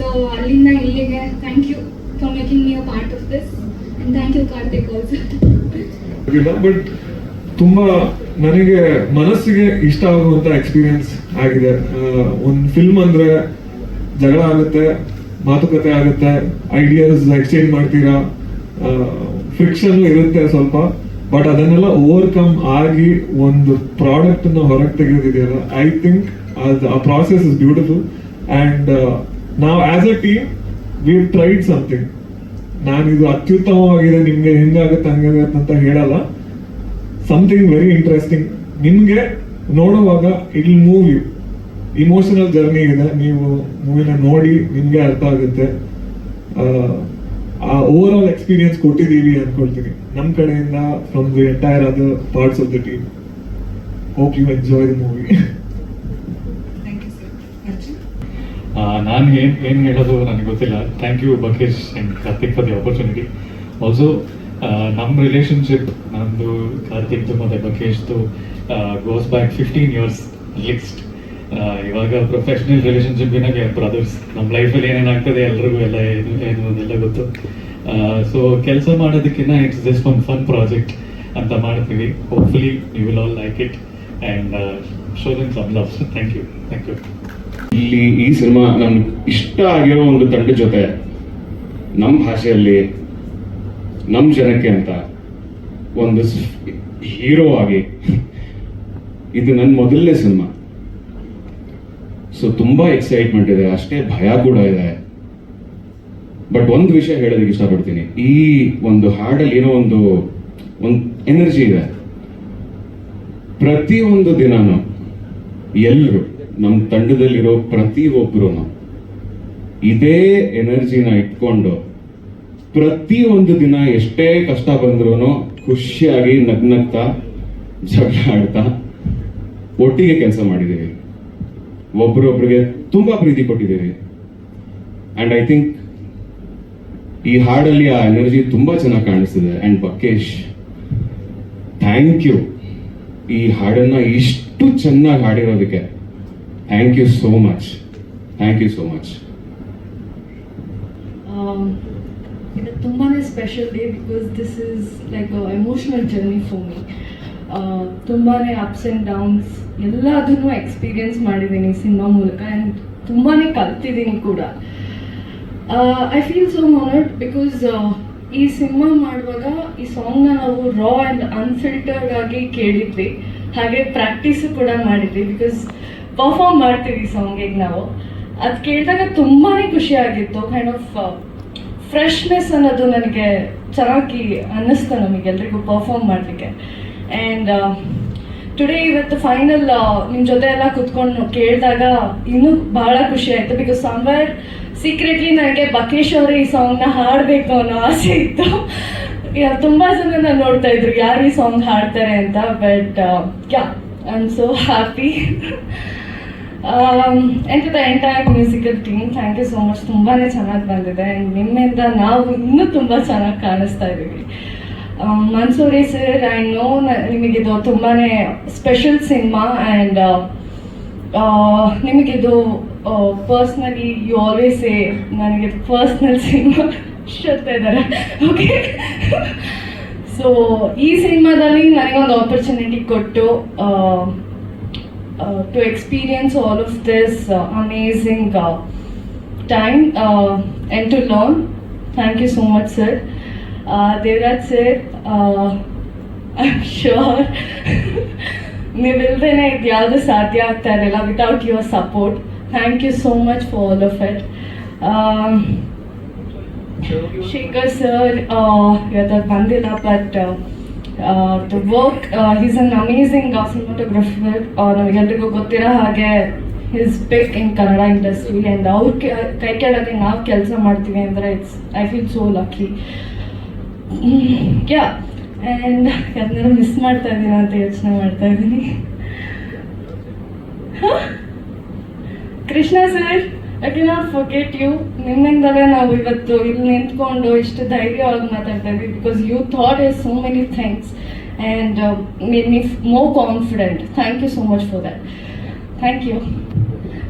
ಸೊ ಅಲ್ಲಿಂದ ಇಲ್ಲಿಗೆ thank you for making me a part of this and thank you Karthik also but ತುಂಬಾ ನನಗೆ ಮನಸ್ಸಿಗೆ ಇಷ್ಟ ಆಗುವಂತ ಎಕ್ಸ್ಪೀರಿಯನ್ಸ್ ಆಗಿದೆ. ಒಂದು ಫಿಲ್ಮ್ ಅಂದ್ರೆ ಜಗಳ ಆಗುತ್ತೆ, ಮಾತುಕತೆ ಆಗುತ್ತೆ ಐಡಿಯಾಸ್ ಎಕ್ಸ್ಚೇಂಜ್ ಮಾಡ್ತೀರಾ? ಫ್ರಿಕ್ಷನ್ ಇರುತ್ತೆ ಸ್ವಲ್ಪ ಬಟ್ ಅದನ್ನೆಲ್ಲ ಓವರ್ಕಮ್ ಆಗಿ ಒಂದು ಪ್ರಾಡಕ್ಟ್ನ ಹೊರಗೆ ತೆಗೆದಿದೆಯಲ್ಲ ಐ ಥಿಂಕ್ ಆ ಪ್ರಾಸೆಸ್ ಇಸ್ ಬ್ಯೂಟಿಫುಲ್ ಅಂಡ್ ನಾವು as a team we tried something ನಾನು ಇದು ಅತ್ಯುತ್ತಮವಾಗಿದೆ ನಿಮ್ಗೆ ಹೆಂಗಾಗುತ್ತೆ ಹಂಗಾಗತ್ತೆ ಅಂತ ಹೇಳಲ್ಲ. ಸಮಥಿಂಗ್ ವೆರಿ ಇಂಟ್ರೆಸ್ಟಿಂಗ್ ನಿಮಗೆ ನೋಡುವಾಗ it move you emotional journey ಇದೆ. ನೀವು ಮೂವಿನ ನೋಡಿ ನಿಮಗೆ ಅರ್ಥ ಆಗುತ್ತೆ. ಆ, ಓವರ್ ಆಲ್ ಎಕ್ಸ್ಪೀರಿಯನ್ಸ್ ಕೊಟ್ಟಿದ್ದೀವಿ ಅನ್ಕೊಳ್ತೀನಿ. ನಮ್ಮ ಕಡೆಯಿಂದ from the entire other parts of the team hope you enjoy the movie thank you sir Arjun ನಾನು ಏನು ಏನು ಹೇಳೋದು ನನಗೆ ಗೊತ್ತಿಲ್ಲ. Thank you Bakesh and Karthik for the opportunity also ನಮ್ಮ ರಿಲೇಷನ್ಶಿಪ್ ನಮ್ಮದು ಕಾರ್ತಿಕ್ದು ಮತ್ತು ಬಕೇಶ್ದು ಗೋಸ್ ಬ್ಯಾಕ್ ಫಿಫ್ಟೀನ್ ಇಯರ್ಸ್ ಲಿಕ್ಸ್ಟ್ ಇವಾಗ ಪ್ರೊಫೆಷ್ನಲ್ ರಿಲೇಷನ್ಶಿಪ್ ಏನಾಗೆ ಬ್ರದರ್ಸ್ ನಮ್ಮ ಲೈಫಲ್ಲಿ ಏನೇನಾಗ್ತದೆ ಎಲ್ರಿಗೂ ಎಲ್ಲ ಏನು ಏನು ಅದೆಲ್ಲ ಗೊತ್ತು. ಸೊ ಕೆಲಸ ಮಾಡೋದಕ್ಕಿಂತ it's just one fun project ಅಂತ ಮಾಡ್ತೀವಿ. Hopefully you will all like it and show them some love thank you thank you ಇಲ್ಲಿ ಈ ಸಿನಿಮಾ ನಮ್ಗೆ ಇಷ್ಟ ಆಗಿರೋ ಒಂದು ತಂಡ ಜೊತೆ ನಮ್ಮ ಭಾಷೆಯಲ್ಲಿ ನಮ್ಮ ಜನಕ್ಕೆ ಅಂತ ಒಂದು ಹೀರೋ ಆಗಿ, ಇದು ನನ್ನ ಮೊದಲನೇ ಸಿನಿಮಾ. ಸೊ ತುಂಬಾ ಎಕ್ಸೈಟ್ಮೆಂಟ್ ಇದೆ, ಅಷ್ಟೇ ಭಯ ಕೂಡ ಇದೆ. ಬಟ್ ಒಂದು ವಿಷಯ ಹೇಳೋದಕ್ಕೆ ಇಷ್ಟಪಡ್ತೀನಿ. ಈ ಒಂದು ಹಾಡಲ್ಲಿ ಏನೋ ಒಂದು ಒಂದು ಎನರ್ಜಿ ಇದೆ. ಪ್ರತಿಯೊಂದು ದಿನಾನು ಎಲ್ಲರೂ ನಮ್ಮ ತಂಡದಲ್ಲಿರೋ ಪ್ರತಿ ಒಬ್ರು ಇದೇ ಎನರ್ಜಿನ ಇಟ್ಕೊಂಡು ಪ್ರತಿ ಒಂದು ದಿನ ಎಷ್ಟೇ ಕಷ್ಟ ಬಂದ್ರು ಖುಷಿಯಾಗಿ ನಗ್ನಗ್ತಾ ಜಗಳ ಆಡ್ತಾ ಒಟ್ಟಿಗೆ ಕೆಲಸ ಮಾಡಿದ್ದೀವಿ. ಒಬ್ರೊಬ್ರಿಗೆ ತುಂಬಾ ಪ್ರೀತಿ ಕೊಟ್ಟಿದ್ದೀವಿ. ಅಂಡ್ ಐ ಥಿಂಕ್ ಈ ಹಾಡಲ್ಲಿ ಆ ಎನರ್ಜಿ ತುಂಬಾ ಚೆನ್ನಾಗಿ ಕಾಣಿಸ್ತಿದೆ. ಅಂಡ್ ಬಕೇಶ್ ಥ್ಯಾಂಕ್ ಯು ಈ ಹಾಡನ್ನ ಇಷ್ಟು ಚೆನ್ನಾಗಿ ಹಾಡಿರೋದಕ್ಕೆ thank you so much thank you so much ಇದು ತುಂಬಾ special day because this is like emotional journey for me ತುಂಬಾ ಅಪ್ಸ್ ಆ್ಯಂಡ್ ಡೌನ್ಸ್ ಎಲ್ಲದನ್ನು ಎಕ್ಸ್ಪೀರಿಯನ್ಸ್ ಮಾಡಿದ್ದೀನಿ ಸಿನಿಮಾ ಮೂಲಕ ಆ್ಯಂಡ್ ತುಂಬಾ ಕಲ್ತಿದ್ದೀನಿ ಕೂಡ. I feel so honoured because ಈ ಸಿನಿಮಾ ಮಾಡುವಾಗ ಈ ಸಾಂಗ್ನ ನಾವು ರಾ ಆ್ಯಂಡ್ ಅನ್ಫಿಲ್ಟರ್ಡ್ ಆಗಿ ಕೇಳಿದ್ವಿ. ಹಾಗೆ ಪ್ರಾಕ್ಟೀಸು ಕೂಡ ಮಾಡಿದ್ವಿ ಬಿಕಾಸ್ ಪರ್ಫಾರ್ಮ್ ಮಾಡ್ತೀವಿ ಸಾಂಗಿಗೆ ನಾವು. ಅದು ಕೇಳಿದಾಗ ತುಂಬಾ ಖುಷಿ ಆಗಿತ್ತು ಕೈಂಡ್ ಆಫ್ ಫ್ರೆಶ್ನೆಸ್ ಅನ್ನೋದು ನನಗೆ ಚೆನ್ನಾಗಿ ಅನ್ನಿಸ್ತು ನಮಗೆಲ್ರಿಗೂ ಪರ್ಫಾರ್ಮ್ ಮಾಡಲಿಕ್ಕೆ. ಆ್ಯಂಡ್ ಟುಡೇ ಇವತ್ತು ಫೈನಲ್ ನಿಮ್ಮ ಜೊತೆ ಎಲ್ಲ ಕುತ್ಕೊಂಡು ಕೇಳಿದಾಗ ಇನ್ನೂ ಬಹಳ ಖುಷಿ ಆಯಿತು. ಬಿಕಾಸ್ ಸಮ್ವೇರ್ ಸೀಕ್ರೆಟ್ಲಿ ನನಗೆ ಬಕೇಶ್ ಅವರೇ ಈ ಸಾಂಗ್ನ ಹಾಡಬೇಕು ಅನ್ನೋ ಆಸೆ ಇತ್ತು. ತುಂಬಾ ಜನ ನಾನು ನೋಡ್ತಾ ಇದ್ರು, ಯಾರು ಈ ಸಾಂಗ್ ಹಾಡ್ತಾರೆ ಅಂತ. But yeah I am so happy and to the entire musical team thank you so much ತುಂಬಾ ಚೆನ್ನಾಗಿ ಬಂದಿದೆ. ಆ್ಯಂಡ್ ನಿಮ್ಮಿಂದ ನಾವು ಇನ್ನೂ ತುಂಬ ಚೆನ್ನಾಗಿ ಕಾಣಿಸ್ತಾ ಇದ್ದೀವಿ. ಮನ್ಸೂರಿ ಸರ್ ಐ ನೋ, ನಿಮಗಿದು ತುಂಬಾ ಸ್ಪೆಷಲ್ ಸಿನಿಮಾ ಆ್ಯಂಡ್ ನಿಮಗಿದು ಪರ್ಸ್ನಲಿ ಯು ಆಲ್ವೇಸ್ ಎ ನನಗೆ ಪರ್ಸ್ನಲ್ ಸಿನಿಮಾ ಶೋಗ್ತಾ ಇದ್ದಾರೆ. ಓಕೆ ಸೊ ಈ ಸಿನಿಮಾದಲ್ಲಿ ನನಗೊಂದು ಆಪರ್ಚುನಿಟಿ ಕೊಟ್ಟು to experience all of this amazing time and to learn thank you so much sir Devaraj sir I am sure ನೀವಿಲ್ದೇನೆ ಇದು ಯಾವುದು ಸಾಧ್ಯ ಆಗ್ತಾ ಇರಲಿಲ್ಲ without your support thank you so much for all of it Shekhar sir ಇವತ್ತು ಬಂದಿಲ್ಲ but the work is an amazing cinematographer ನಮಗೆಲ್ರಿಗೂ ಗೊತ್ತಿರೋ ಹಾಗೆ is big in Kannada industry and ಅವ್ರ ಕೈ ಕೆಳಗೆ ನಾವು ಕೆಲಸ ಮಾಡ್ತೀವಿ ಅಂದರೆ it's I feel so lucky yeah and ಯಾಕಂದ್ರೆ ಮಿಸ್ ಮಾಡ್ತಾ ಇದ್ದೀನಿ ಅಂತ ಯೋಚನೆ ಮಾಡ್ತಾ ಇದ್ದೀನಿ. Krishna sir I cannot forget you ನಿಮ್ಮಿಂದಲೇ ನಾವು ಇವತ್ತು ಇಲ್ಲಿ ನಿಂತ್ಕೊಂಡು ಇಷ್ಟು ಧೈರ್ಯವಾಗಿ ಮಾತಾಡ್ತಾ ಇದ್ವಿ because you thought is so many thanks and made me more confident thank you so much for that thank you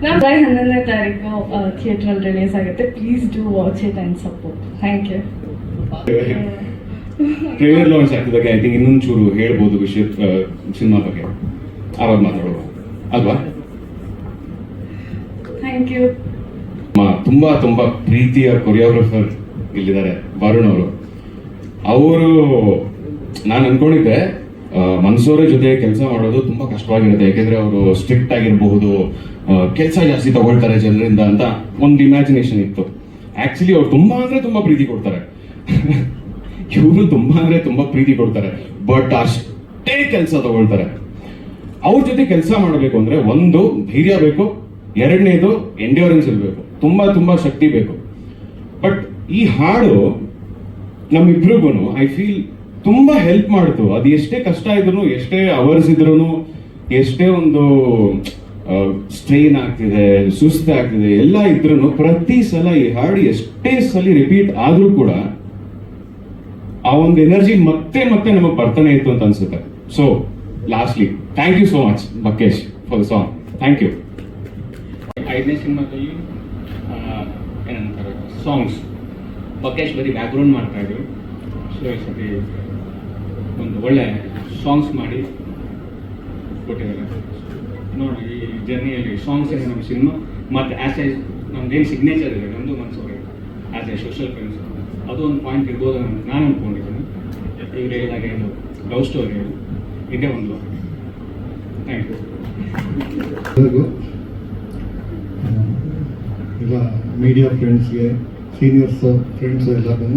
ನಾವು ಜುಲೈ ಹನ್ನೊಂದನೇ ತಾರೀಕು ಥಿಯೇಟ್ರಲ್ಲಿ ರಿಲೀಸ್ ಆಗುತ್ತೆ. Please do watch it and support thank you trailer launch ಆಗ್ತಿದಾಗ I think ಇನ್ನೊಂದು ಚೂರು ಹೇಳ್ಬೋದು ವಿಷಯ cinema ಬಗ್ಗೆ. ಆವಾಗ ಮಾತಾಡುವ. ಅಲ್ವಾ? ಥ್ಯಾಂಕ್ ಯು ಮ- ತುಂಬಾ ತುಂಬಾ ಪ್ರೀತಿಯ ಕೊರಿಯೋಗ್ರಫರ್ ಇಲ್ಲಿದ್ದಾರೆ, ವರುಣ್ ಅವರು. ಅವರು, ನಾನು ಅನ್ಕೊಂಡಿದ್ದೆ ಮನ್ಸೂರ ಜೊತೆ ಕೆಲಸ ಮಾಡೋದು ತುಂಬಾ ಕಷ್ಟವಾಗಿರುತ್ತೆ, ಯಾಕೆಂದ್ರೆ ಅವರು ಸ್ಟ್ರಿಕ್ಟ್ ಆಗಿರಬಹುದು ಕೆಲಸ ಜಾಸ್ತಿ ತಗೊಳ್ತಾರೆ ಜನರಿಂದ ಅಂತ ಒಂದು ಇಮ್ಯಾಜಿನೇಷನ್ ಇತ್ತು. ಆಕ್ಚುಲಿ ಅವ್ರು ತುಂಬಾ ಅಂದ್ರೆ ತುಂಬಾ ಪ್ರೀತಿ ಕೊಡ್ತಾರೆ. ಇವರು ತುಂಬಾ ಅಂದ್ರೆ ತುಂಬಾ ಪ್ರೀತಿ ಕೊಡ್ತಾರೆ ಬಟ್ ಅಷ್ಟೇ ಕೆಲಸ ತಗೊಳ್ತಾರೆ. ಅವ್ರ ಜೊತೆ ಕೆಲಸ ಮಾಡಬೇಕು ಅಂದ್ರೆ ಒಂದು ಧೈರ್ಯ ಬೇಕು ಎರಡನೇದು ಎಂಡ್ಯೂರೆನ್ಸ್ ಇರಬೇಕು. ತುಂಬಾ ತುಂಬಾ ಶಕ್ತಿ ಬೇಕು. ಬಟ್ ಈ ಹಾಡು ನಮ್ಮಿಬ್ರಿಗೂ ಐ ಫೀಲ್ ತುಂಬಾ ಹೆಲ್ಪ್ ಮಾಡ್ತು. ಅದು ಎಷ್ಟೇ ಕಷ್ಟ ಇದ್ರು ಎಷ್ಟೇ ಅವರ್ಸ್ ಇದ್ರು ಎಷ್ಟೇ ಒಂದು ಸ್ಟ್ರೈನ್ ಆಗ್ತಿದೆ ಸುಸ್ತಾಗ್ತಿದೆ ಎಲ್ಲ ಇದ್ರು ಪ್ರತಿ ಸಲ ಈ ಹಾಡು ಎಷ್ಟೇ ಸಲ ರಿಪೀಟ್ ಆದರೂ ಕೂಡ ಆ ಒಂದು ಎನರ್ಜಿ ಮತ್ತೆ ಮತ್ತೆ ನಮಗೆ ಬರ್ತಾನೆ ಇತ್ತು ಅಂತ ಅನ್ಸುತ್ತೆ. So lastly thank you so much Bakesh for the song thank you ಐದನೇ ಸಿನಿಮಾದಲ್ಲಿ ಏನಂತಾರೆ ಸಾಂಗ್ಸ್ ಬಕೇಶ್ ಬರೀ ಬ್ಯಾಕ್ಗ್ರೌಂಡ್ ಮಾಡ್ತಾ ಇದ್ರು. ಸೊ ಒಂದು ಒಳ್ಳೆ ಸಾಂಗ್ಸ್ ಮಾಡಿ ಕೊಟ್ಟಿದ್ದಾರೆ. ನೋಡಿ ಈ ಜರ್ನಿಯಲ್ಲಿ ಸಾಂಗ್ಸ್ ಇದೆ ನಮ್ಮ ಸಿನಿಮಾ, ಮತ್ತು ಆ್ಯಸ್ ಎ ನಮ್ದೇನು ಸಿಗ್ನೇಚರ್ ಇದೆ ನಮ್ಮದು ಮನಸ್ಸು ಆ್ಯಸ್ ಎ ಸೋಷಿಯಲ್ ಫ್ರೆಂಡ್ಸ್ ಅದು ಒಂದು ಪಾಯಿಂಟ್ ಇರ್ಬೋದು ನಾನು ಅಂದ್ಕೊಂಡಿದ್ದೀನಿ ಇವ್ರು ಹೇಳಿದಾಗ ಏನು ಲವ್ ಸ್ಟೋರಿ ಇದೇ ಒಂದು. ಥ್ಯಾಂಕ್ ಯು ಎಲ್ಲ ಮೀಡಿಯಾ ಫ್ರೆಂಡ್ಸ್ಗೆ ಸೀನಿಯರ್ಸು ಫ್ರೆಂಡ್ಸು ಎಲ್ಲರೂ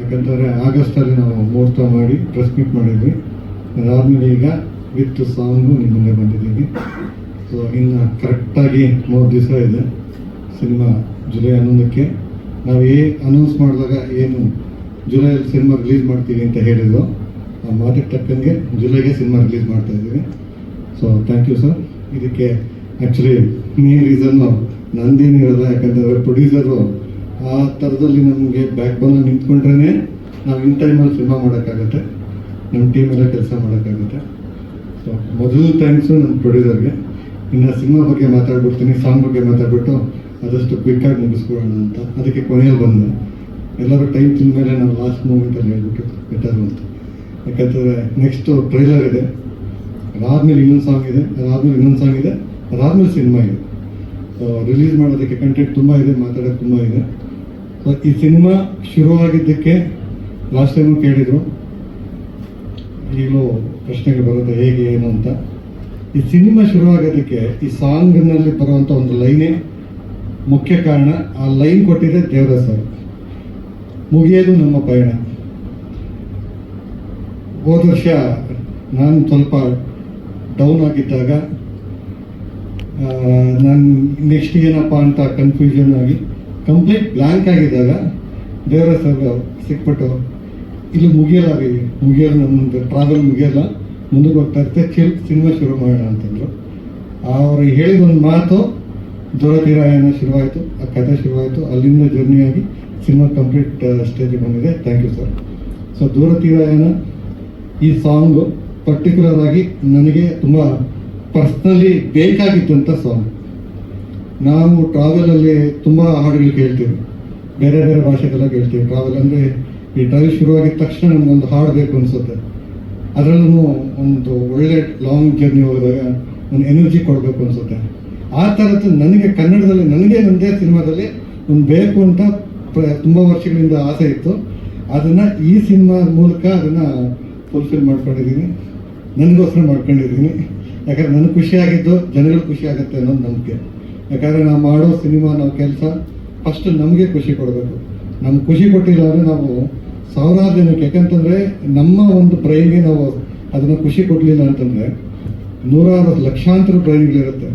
ಯಾಕಂತಂದರೆ ಆಗಸ್ಟಲ್ಲಿ ನಾವು ಮುಹೂರ್ತ ಮಾಡಿ ಪ್ರೆಸ್ ಮೀಟ್ ಮಾಡಿದ್ವಿ. ಅದಾದಮೇಲೆ ಈಗ ವಿತ್ ಸಾಂಗು ನಿಮ್ಮ ಮುಂದೆ ಬಂದಿದ್ದೀವಿ. ಸೊ ಇನ್ನು ಕರೆಕ್ಟಾಗಿ ಮೂರು ದಿವಸ ಇದೆ ಸಿನಿಮಾ ಜುಲೈ ಹನ್ನೊಂದಕ್ಕೆ. ನಾವು ಏ ಅನೌನ್ಸ್ ಮಾಡಿದಾಗ ಏನು ಜುಲೈಯಲ್ಲಿ ಸಿನಿಮಾ ರಿಲೀಸ್ ಮಾಡ್ತೀವಿ ಅಂತ ಹೇಳಿದ್ರು. ಆ, ಮಾತಿಗೆ ತಕ್ಕಂಗೆ ಜುಲೈಗೆ ಸಿನಿಮಾ ರಿಲೀಸ್ ಮಾಡ್ತಾ ಇದ್ದೀವಿ. ಸೊ ಥ್ಯಾಂಕ್ ಯು ಸರ್ ಇದಕ್ಕೆ ಆ್ಯಕ್ಚುಲಿ ಮೇನ್ ರೀಸನ್ನು ನಂದೇನಿರಲ್ಲ ಯಾಕಂದರೆ ಪ್ರೊಡ್ಯೂಸರು ಆ ಥರದಲ್ಲಿ ನಮಗೆ ಬ್ಯಾಕ್ ಬಂದು ನಿಂತ್ಕೊಂಡ್ರೇ ನಾವು ಇನ್ ಟೈಮಲ್ಲಿ ಸಿನಿಮಾ ಮಾಡೋಕ್ಕಾಗತ್ತೆ. ನಮ್ಮ ಟೀಮೆಲ್ಲ ಕೆಲಸ ಮಾಡೋಕ್ಕಾಗತ್ತೆ. ಸೊ ಮೊದಲು ಥ್ಯಾಂಕ್ಸು ನಮ್ಮ ಪ್ರೊಡ್ಯೂಸರ್ಗೆ ಇನ್ನು ಸಿನಿಮಾ ಬಗ್ಗೆ ಮಾತಾಡ್ಬಿಡ್ತೀನಿ ಸಾಂಗ್ ಬಗ್ಗೆ ಮಾತಾಡ್ಬಿಟ್ಟು ಆದಷ್ಟು ಕ್ವಿಕ್ಕಾಗಿ ಮುಗಿಸ್ಕೊಳ್ಳೋಣ ಅಂತ. ಅದಕ್ಕೆ ಕೊನೆಯಲ್ಲಿ ಬಂದೆ. ಎಲ್ಲರೂ ಟೈಮ್ ತಿಂದ ಮೇಲೆ ನಾವು ಲಾಸ್ಟ್ ಮೂಮೆಂಟಲ್ಲಿ ಹೇಳ್ಬಿಟ್ಟು ಬೆಟರ್ ಅಂತ. ಯಾಕಂದರೆ ನೆಕ್ಸ್ಟು ಟ್ರೈಲರ್ ಇದೆ. ಅದಾದಮೇಲೆ ಇನ್ನೊಂದು ಸಾಂಗ್ ಇದೆ, ಅದಾದ್ಮೇಲೆ ಇನ್ನೊಂದು ಸಾಂಗ್ ಇದೆ, ಅದಾದಮೇಲೆ ಸಿನಿಮಾ ಇದೆ. ರಿಲೀಸ್ ಮಾಡೋದಕ್ಕೆ ಕಂಟೆಂಟ್ ತುಂಬ ಇದೆ ಮಾತಾಡೋದು ತುಂಬ ಇದೆ. ಈ ಸಿನಿಮಾ ಶುರುವಾಗಿದ್ದಕ್ಕೆ ಲಾಸ್ಟ್ ಟೈಮು ಕೇಳಿದರು, ಈಗಲೂ ಪ್ರಶ್ನೆಗೆ ಬರುತ್ತೆ, ಹೇಗೆ, ಏನು ಅಂತ. ಈ ಸಿನಿಮಾ ಶುರುವಾಗೋದಕ್ಕೆ ಈ ಸಾಂಗ್ನಲ್ಲಿ ಬರುವಂಥ ಒಂದು ಲೈನೇ ಮುಖ್ಯ ಕಾರಣ, ಆ ಲೈನ್ ಕೊಟ್ಟಿದೆ ದೇವರಾಜ್ ಸರ್ ಮುಗಿಯೋದು ನಮ್ಮ ಪಯಣ. ಹೋದ ವರ್ಷ ನಾನು ಸ್ವಲ್ಪ ಡೌನ್ ಆಗಿದ್ದಾಗ ನಾನು ನೆಕ್ಸ್ಟ್ ಏನಪ್ಪ ಅಂತ ಕನ್ಫ್ಯೂಷನ್ ಆಗಿ ಕಂಪ್ಲೀಟ್ ಬ್ಲ್ಯಾಂಕ್ ಆಗಿದ್ದಾಗ ದೇವರ ಸರ್ ಸಿಕ್ಬಿಟ್ಟು, ಇಲ್ಲಿ ಮುಗಿಯಲ್ಲ ರೀ, ಮುಗಿಯಲ್ಲ ನಮ್ಮದು ಟ್ರಾವೆಲ್ ಮುಗಿಯಲ್ಲ, ಮುಂದಕ್ಕೆ ಹೋಗ್ತಾ ಇರ್ತೆ, ಚಿಲ್ ಸಿನಿಮಾ ಶುರು ಮಾಡೋಣ ಅಂತಂದರು. ಅವರು ಹೇಳಿದ ಒಂದು ಮಾತು ದೂರತೀರಾಯಣ ಶುರುವಾಯಿತು, ಆ ಕಥೆ ಶುರುವಾಯಿತು, ಅಲ್ಲಿಂದ ಜರ್ನಿ ಆಗಿ ಸಿನಿಮಾ ಕಂಪ್ಲೀಟ್ ಸ್ಟೇಜಿಗೆ ಬಂದಿದೆ ಥ್ಯಾಂಕ್ ಯು ಸರ್ ಸೊ ದೂರತಿರಾಯಣ ಈ ಸಾಂಗು ಪರ್ಟಿಕ್ಯುಲರ್ ಆಗಿ ನನಗೆ ತುಂಬ ಪರ್ಸ್ನಲಿ ಬೇಕಾಗಿದ್ದಂಥ ಸಾಂಗ್ ನಾವು ಟ್ರಾವೆಲಲ್ಲಿ ತುಂಬ ಹಾಡುಗಳು ಕೇಳ್ತೀವಿ ಬೇರೆ ಬೇರೆ ಭಾಷೆಗೆಲ್ಲ ಕೇಳ್ತೀವಿ ಟ್ರಾವೆಲ್ ಅಂದರೆ ಈ ಟ್ರಾವೆಲ್ ಶುರುವಾಗಿದ ತಕ್ಷಣ ನಮಗೊಂದು ಹಾಡು ಬೇಕು ಅನಿಸುತ್ತೆ. ಅದರಲ್ಲೂ ಒಂದು ಒಳ್ಳೆ ಲಾಂಗ್ ಜರ್ನಿ ಹೋದಾಗ ಒಂದು ಎನರ್ಜಿ ಕೊಡಬೇಕು ಅನಿಸುತ್ತೆ. ಆ ಥರದ್ದು ನನಗೆ ಕನ್ನಡದಲ್ಲಿ, ನನಗೆ ನನ್ನದೇ ಸಿನಿಮಾದಲ್ಲಿ ಒಂದು ಬೇಕು ಅಂತ ಪ್ರ, ತುಂಬ ವರ್ಷಗಳಿಂದ ಆಸೆ ಇತ್ತು. ಅದನ್ನು ಈ ಸಿನಿಮಾ ಮೂಲಕ ಅದನ್ನು ಫುಲ್ಫಿಲ್ ಮಾಡ್ಕೊಂಡಿದ್ದೀನಿ. ನನಗೋಸ್ಕರ ಮಾಡ್ಕೊಂಡಿದ್ದೀನಿ. ಯಾಕಂದ್ರೆ ನನಗೆ ಖುಷಿಯಾಗಿದ್ದು ಜನಗಳು ಖುಷಿಯಾಗುತ್ತೆ ಖುಷಿ ಆಗುತ್ತೆ ಅನ್ನೋದು ನಂಬಿಕೆ. ಯಾಕಂದರೆ ನಾವು ಮಾಡೋ ಸಿನಿಮಾ ನಾವು ಕೆಲಸ ಫಸ್ಟ್ ನಮಗೆ ಖುಷಿ ಕೊಡಬೇಕು. ನಮ್ಗೆ ಖುಷಿ ಕೊಟ್ಟಿಲ್ಲ ಅಂದರೆ ನಾವು ಸಾವಿರಾರು ಜನಕ್ಕೆ, ಯಾಕಂತಂದರೆ ನಮ್ಮ ಒಂದು ಬ್ರೈನ್ಗೆ ನಾವು ಅದನ್ನು ಖುಷಿ ಕೊಡಲಿಲ್ಲ ಅಂತಂದರೆ ನೂರಾರು ಲಕ್ಷಾಂತರ ಬ್ರೈನ್ಗಳಿರುತ್ತೆ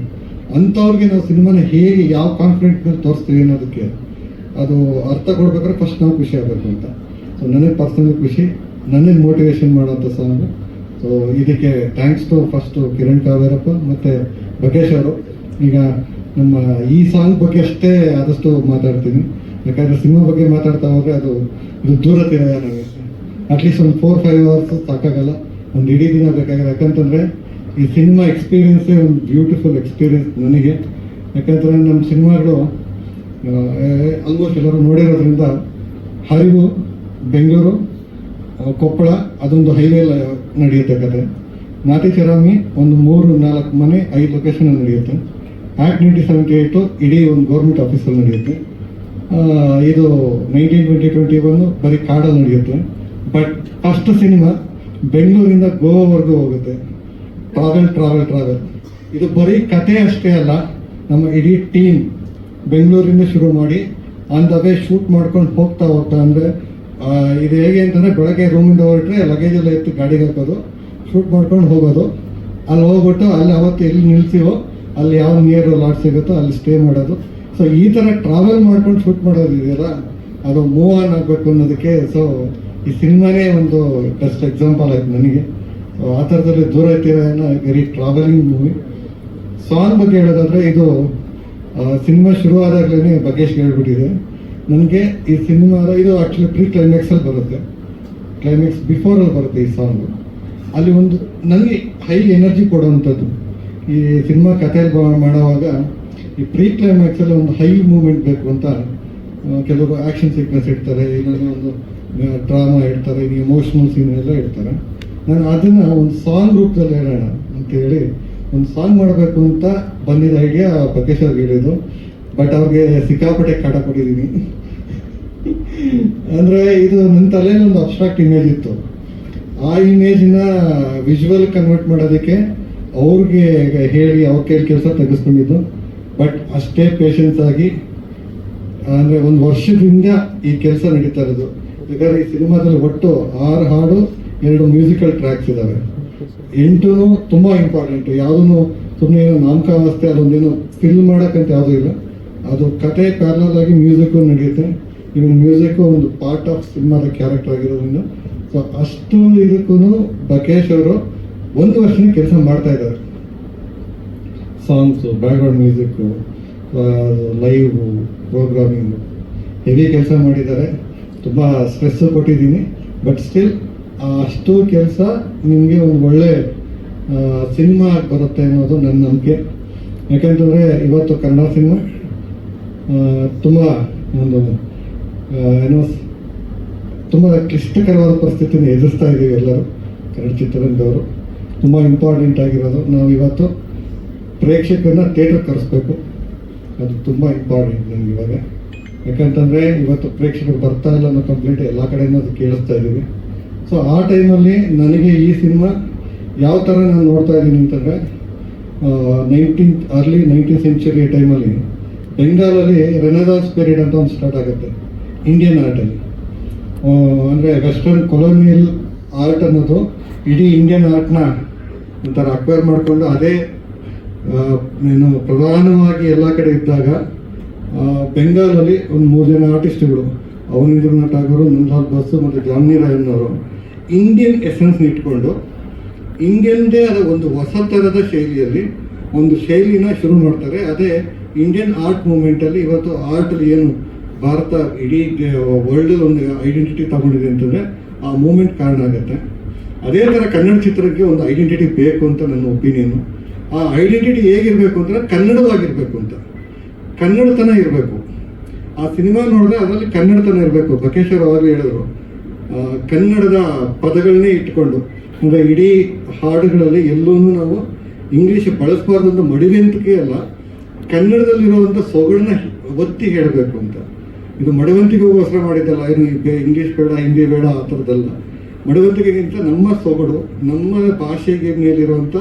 ಅಂಥವ್ರಿಗೆ ನಾವು ಸಿನಿಮಾನ ಹೇಗೆ ಯಾವ ಕಾನ್ಫಿಡೆಂಟ್ ಮೇಲೆ ತೋರಿಸ್ತೀವಿ ಅನ್ನೋದಕ್ಕೆ ಅದು ಅರ್ಥ ಕೊಡ್ಬೇಕಾದ್ರೆ ಫಸ್ಟ್ ನಾವು ಖುಷಿ ಆಗಬೇಕು ಅಂತ. ಸೊ ನನಗೆ ಪರ್ಸನಲ್ ಖುಷಿ ನನಗೆ ಮೋಟಿವೇಶನ್ ಮಾಡೋಂಥ ಸಾಂಗ್ ಸೊ ಇದಕ್ಕೆ thanks to first Kiran Kaverappa ಮತ್ತು ಬಕೇಶ್ ಅವರು. ಈಗ ನಮ್ಮ ಈ ಸಾಂಗ್ ಬಗ್ಗೆ ಅಷ್ಟೇ ಆದಷ್ಟು ಮಾತಾಡ್ತೀನಿ. ಯಾಕಂದರೆ ಸಿನಿಮಾ ಬಗ್ಗೆ ಮಾತಾಡ್ತಾ ಹೋದರೆ ಅದು ಇದು ದೂರ ತೀರ ನನಗೆ ಅಟ್ಲೀಸ್ಟ್ ಒಂದು ಫೋರ್ ಫೈವ್ ಅವರ್ಸ್ ಸಾಕಾಗಲ್ಲ. ಒಂದು ಇಡೀ ದಿನ ಬೇಕಾಗಿಲ್ಲ ಯಾಕಂತಂದರೆ ಈ ಸಿನಿಮಾ ಎಕ್ಸ್ಪೀರಿಯನ್ಸೇ ಒಂದು ಬ್ಯೂಟಿಫುಲ್ ಎಕ್ಸ್ಪೀರಿಯನ್ಸ್ ನನಗೆ. ಯಾಕಂತಂದರೆ ನಮ್ಮ ಸಿನಿಮಾಗಳು ಆಲ್ಮೋಸ್ಟ್ ಎಲ್ಲರೂ ನೋಡಿರೋದ್ರಿಂದ ಹರಿವು, ಬೆಂಗಳೂರು ಕೊಪ್ಪಳ, ಅದೊಂದು ಹೈವೇ ನಡೆಯುತ್ತೆ ಕತೆ. ನಾಟಿ ಚರಾಮಿ ಒಂದು ಮೂರು ನಾಲ್ಕು ಮನೆ ಐದು ಲೊಕೇಶನ್ ನಡೆಯುತ್ತೆ. ಆ್ಯಕ್ಟ್ ನೈನ್ಟೀನ್ ಸೆವೆಂಟಿ ಏಯ್ಟು ಇಡೀ ಒಂದು ಗೌರ್ಮೆಂಟ್ ಆಫೀಸಲ್ಲಿ ನಡೆಯುತ್ತೆ. ಇದು ನೈನ್ಟೀನ್ ಟ್ವೆಂಟಿ ಟ್ವೆಂಟಿ ಒನ್ ಬರೀ ಕಾಡಲ್ಲಿ ನಡೆಯುತ್ತೆ. ಬಟ್ ಫಸ್ಟ್ ಸಿನಿಮಾ ಬೆಂಗಳೂರಿಂದ ಗೋವಾವರೆಗೂ ಹೋಗುತ್ತೆ. ಟ್ರಾವೆಲ್ ಟ್ರಾವೆಲ್ ಟ್ರಾವೆಲ್ ಇದು ಬರೀ ಕತೆ ಅಷ್ಟೇ ಅಲ್ಲ, ನಮ್ಮ ಇಡೀ ಟೀಮ್ ಬೆಂಗಳೂರಿಂದ ಶುರು ಮಾಡಿ ಆನ್ ದ ವೇ ಶೂಟ್ ಮಾಡ್ಕೊಂಡು ಹೋಗ್ತಾ ಹೋಗ್ತಾ ಅಂದರೆ ಇದು ಹೇಗೆ ಅಂತಂದರೆ ಬೆಳಗ್ಗೆ ರೂಮಿಂದ ಹೊರಟ್ರೆ ಲಗೇಜ್ ಎಲ್ಲ ಎತ್ತು ಗಾಡಿಗೆ ಹಾಕೋದು ಶೂಟ್ ಮಾಡ್ಕೊಂಡು ಹೋಗೋದು. ಅಲ್ಲಿ ಹೋಗ್ಬಿಟ್ಟು ಅಲ್ಲಿ ಅವತ್ತು ಎಲ್ಲಿ ನಿಲ್ಸಿವೋ ಅಲ್ಲಿ ಯಾವ ನಿಯರ್ ಲಾಟ್ ಸಿಗುತ್ತೋ ಅಲ್ಲಿ ಸ್ಟೇ ಮಾಡೋದು. ಸೊ ಈ ಥರ ಟ್ರಾವೆಲ್ ಮಾಡ್ಕೊಂಡು ಶೂಟ್ ಮಾಡೋದು ಇದೆಯಲ್ಲ, ಅದು ಮೂವ್ ಆನ್ ಆಗಬೇಕು ಅನ್ನೋದಕ್ಕೆ ಸೊ ಈ ಸಿನಿಮಾನೇ ಒಂದು ಬೆಸ್ಟ್ ಎಕ್ಸಾಂಪಲ್ ಆಯ್ತು ನನಗೆ. ಸೊ ಆ ಥರದಲ್ಲಿ ದೂರ ಏನೋ ವೆರಿ ಟ್ರಾವೆಲಿಂಗ್ ಮೂವಿ ಸಾಂಗ್ ಬಗ್ಗೆ ಹೇಳೋದಾದ್ರೆ ಇದು ಸಿನಿಮಾ ಶುರು ಆದಾಗಲೇ ಬಗೇಶ್ ಹೇಳ್ಬಿಟ್ಟಿದೆ. ನನಗೆ ಈ ಸಿನಿಮಾದ ಇದು ಆ್ಯಕ್ಚುಲಿ ಪ್ರೀ ಕ್ಲೈಮ್ಯಾಕ್ಸಲ್ಲಿ ಬರುತ್ತೆ. ಕ್ಲೈಮ್ಯಾಕ್ಸ್ ಬಿಫೋರಲ್ಲಿ ಬರುತ್ತೆ ಈ ಸಾಂಗು ಅಲ್ಲಿ ಒಂದು ನನಗೆ ಹೈ ಎನರ್ಜಿ ಕೊಡುವಂಥದ್ದು. ಈ ಸಿನಿಮಾ ಕಥೆಯಲ್ಲಿ ಮಾಡುವಾಗ ಈ ಪ್ರೀ ಕ್ಲೈಮ್ಯಾಕ್ಸಲ್ಲಿ ಒಂದು ಹೈ ಮೂಮೆಂಟ್ ಬೇಕು ಅಂತ ಕೆಲವರು ಆ್ಯಕ್ಷನ್ ಸೀಕ್ವೆನ್ಸ್ ಇಡ್ತಾರೆ, ಏನಾದರೂ ಒಂದು ಡ್ರಾಮಾ ಇಡ್ತಾರೆ ಇಮೋಷ್ನಲ್ ಸೀನ್ ಎಲ್ಲ ಇಡ್ತಾರೆ. ನಾನು ಅದನ್ನು ಒಂದು ಸಾಂಗ್ ರೂಪದಲ್ಲಿ ಹೇಳೋಣ ಅಂತೇಳಿ, ಒಂದು ಸಾಂಗ್ ಮಾಡಬೇಕು ಅಂತ ಬಂದಿದ್ದ ಐಡಿಯಾ ಬಗ್ಗೆ ಹೇಳಿದ್ದು. ಬಟ್ ಅವ್ರಿಗೆ ಸಿಕ್ಕಾಪಟ್ಟೆ ಕಾಟ ಕೊಟ್ಟಿದ್ದೀನಿ. ಅಂದರೆ ಇದು ನನ್ನ ತಲೆಯಲ್ಲಿ ಒಂದು ಅಬ್ಸ್ಟ್ರಾಕ್ಟ್ ಇಮೇಜ್ ಇತ್ತು. ಆ ಇಮೇಜನ್ನ ವಿಜುವಲ್ ಕನ್ವರ್ಟ್ ಮಾಡೋದಕ್ಕೆ ಅವ್ರಿಗೆ ಹೇಳಿ ಅವ್ರ ಕೈಲಿ ಕೆಲಸ ತೆಗೆಸ್ಕೊಂಡಿದ್ದು. ಬಟ್ ಅಷ್ಟೇ ಪೇಷನ್ಸ್ ಆಗಿ, ಅಂದರೆ ಒಂದು ವರ್ಷದಿಂದ ಈ ಕೆಲಸ ನಡೀತಾ ಇರೋದು. ಯಾಕಂದ್ರೆ ಈ ಸಿನಿಮಾದಲ್ಲಿ ಒಟ್ಟು ಆರು ಹಾಡು, ಎರಡು ಮ್ಯೂಸಿಕಲ್ ಟ್ರ್ಯಾಕ್ಸ್ ಇದ್ದಾವೆ ಎಂಟು ತುಂಬ ಇಂಪಾರ್ಟೆಂಟು ಯಾವುದೂ ಸುಮ್ಮನೆ ಏನೋ ನಾಮಕಾವಸ್ಥೆ, ಅದೊಂದೇನು ಫಿಲ್ ಮಾಡೋಕ್ಕಂತ ಯಾವುದೂ ಇಲ್ಲ. ಅದು ಕತೆ ಪ್ಯಾರಲ್ ಆಗಿ ಮ್ಯೂಸಿಕ್ಕು ನಡೆಯುತ್ತೆ. ಇವನ್ ಮ್ಯೂಸಿಕ್ಕು ಒಂದು ಪಾರ್ಟ್ ಆಫ್ ಸಿನಿಮಾದ ಕ್ಯಾರೆಕ್ಟರ್ ಆಗಿರೋದ್ರಿಂದ. ಸೊ ಅಷ್ಟು ಇದಕ್ಕೂ ಬಕೇಶ್ ಅವರು ಒಂದು ವರ್ಷನೇ ಕೆಲಸ ಮಾಡ್ತಾ ಇದ್ದಾರೆ. Songs background music live programming heavy ಕೆಲಸ ಮಾಡಿದ್ದಾರೆ. ತುಂಬ ಸ್ಟ್ರೆಸ್ಸು ಕೊಟ್ಟಿದ್ದೀನಿ. ಬಟ್ ಸ್ಟಿಲ್ ಅಷ್ಟು ಕೆಲಸ ನಿಮಗೆ ಒಂದು ಒಳ್ಳೆ ಸಿನಿಮಾ ಬರುತ್ತೆ ಅನ್ನೋದು ನನ್ನ ನಂಬಿಕೆ. ಯಾಕೆಂತಂದರೆ ಇವತ್ತು ಕನ್ನಡ ಸಿನಿಮಾ. ತುಂಬ ಒಂದು ಏನೋ ತುಂಬ ಕ್ಲಿಷ್ಟಕರವಾದ ಪರಿಸ್ಥಿತಿನ ಎದುರಿಸ್ತಾ ಇದ್ದೀವಿ ಎಲ್ಲರೂ, ಕನ್ನಡ ಚಿತ್ರರಂಗದವರು. ತುಂಬ ಇಂಪಾರ್ಟೆಂಟ್ ಆಗಿರೋದು. ನಾವು ಇವತ್ತು ಪ್ರೇಕ್ಷಕರನ್ನ ಥಿಯೇಟರ್ ಕರೆಸ್ಬೇಕು. ಅದು ತುಂಬ ಇಂಪಾರ್ಟೆಂಟ್ ನಮ್ಗೆ ಇವಾಗ. ಯಾಕಂತಂದರೆ ಇವತ್ತು ಪ್ರೇಕ್ಷಕರು ಬರ್ತಾ ಇಲ್ಲ ಅನ್ನೋ ಕಂಪ್ಲೇಂಟ್ ಎಲ್ಲ ಕಡೆಯೂ ಅದು ಕೇಳಿಸ್ತಾ ಇದ್ದೀವಿ. ಸೊ ಆ ಟೈಮಲ್ಲಿ ನನಗೆ ಈ ಸಿನಿಮಾ ಯಾವ ಥರ ನಾನು ನೋಡ್ತಾ ಇದ್ದೀನಿ ಅಂತಂದರೆ ನೈನ್ಟೀನ್ ಅರ್ಲಿ ನೈನ್ಟೀನ್ ಸೆಂಚುರಿ ಟೈಮಲ್ಲಿ ಬೆಂಗಾಲಲ್ಲಿ ರೆನದಾಸ್ ಪೀರಿಯಡ್ ಅಂತ ಒಂದು ಸ್ಟಾರ್ಟ್ ಆಗುತ್ತೆ ಇಂಡಿಯನ್ ಆರ್ಟಲ್ಲಿ ಅಂದರೆ ವೆಸ್ಟರ್ನ್ ಕೊಲೋನಿಯಲ್ ಆರ್ಟ್ ಅನ್ನೋದು ಇಡೀ ಇಂಡಿಯನ್ ಆರ್ಟ್ನ ಒಂಥರ ಅಕ್ವೈರ್ ಮಾಡಿಕೊಂಡು ಅದೇ ಏನು ಪ್ರಧಾನವಾಗಿ ಎಲ್ಲ ಕಡೆ ಇದ್ದಾಗ ಬೆಂಗಾಲಲ್ಲಿ ಒಂದು ಮೂರು ಜನ ಆರ್ಟಿಸ್ಟ್ಗಳು ಅವನಿಂದ್ರನಾಥ್ ಆಗೋರು ನಂದಲಾಲ್ ಬಸ್ಸು ಮತ್ತು ಜಾಮ್ನಿ ರಾಯನ್ ಅವರು ಇಂಡಿಯನ್ ಎಸೆನ್ಸ್ ಇಟ್ಕೊಂಡು ಇಂಡಿಯನ್ದೇ ಆದ ಒಂದು ಹೊಸ ಥರದ ಶೈಲಿಯಲ್ಲಿ ಒಂದು ಶೈಲಿನ ಶುರು ಮಾಡ್ತಾರೆ. ಅದೇ ಇಂಡಿಯನ್ ಆರ್ಟ್ ಮೂಮೆಂಟಲ್ಲಿ ಇವತ್ತು ಆರ್ಟಲ್ಲಿ ಏನು ಭಾರತ ಇಡೀ ವರ್ಲ್ಡ್ ಒಂದು ಐಡೆಂಟಿಟಿ ತಗೊಂಡಿದೆ ಅಂತಂದರೆ ಆ ಮೂಮೆಂಟ್ ಕಾರಣ ಆಗುತ್ತೆ. ಅದೇ ಥರ ಕನ್ನಡ ಚಿತ್ರಕ್ಕೆ ಒಂದು ಐಡೆಂಟಿಟಿ ಬೇಕು ಅಂತ ನನ್ನ ಒಪಿನಿಯನು ಆ ಐಡೆಂಟಿಟಿ ಹೇಗಿರಬೇಕು ಅಂದರೆ ಕನ್ನಡವಾಗಿರಬೇಕು ಅಂತ. ಕನ್ನಡತನ ಇರಬೇಕು. ಆ ಸಿನಿಮಾ ನೋಡಿದ್ರೆ ಅದರಲ್ಲಿ ಕನ್ನಡತನ ಇರಬೇಕು. ಬಕೇಶ್ವರ್ ಅವರು ಹೇಳಿದ್ರು ಕನ್ನಡದ ಪದಗಳನ್ನೇ ಇಟ್ಕೊಂಡು. ಅಂದರೆ ಇಡೀ ಹಾಡುಗಳಲ್ಲಿ ಎಲ್ಲೂ ನಾವು ಇಂಗ್ಲೀಷ್ ಬಳಸಬಾರ್ದು ಅಂತ ಮಡಿವಂತಿಕೆ ಅಲ್ಲ. ಕನ್ನಡದಲ್ಲಿರುವಂಥ ಸೊಗಡನ್ನ ಒತ್ತಿ ಹೇಳಬೇಕು ಅಂತ. ಇದು ಮಡಿವಂತಿಗೋಸ್ಕರ ಮಾಡಿದ್ದಲ್ಲ, ಏನು ಇಂಗ್ಲೀಷ್ ಬೇಡ, ಹಿಂದಿ ಬೇಡ, ಆ ಥರದ್ದಲ್ಲ. ಮಡವಂತಿಕೆಗಿಂತ ನಮ್ಮ ಸೊಗಡು, ನಮ್ಮ ಭಾಷೆಗೆ ಮೇಲಿರುವಂಥ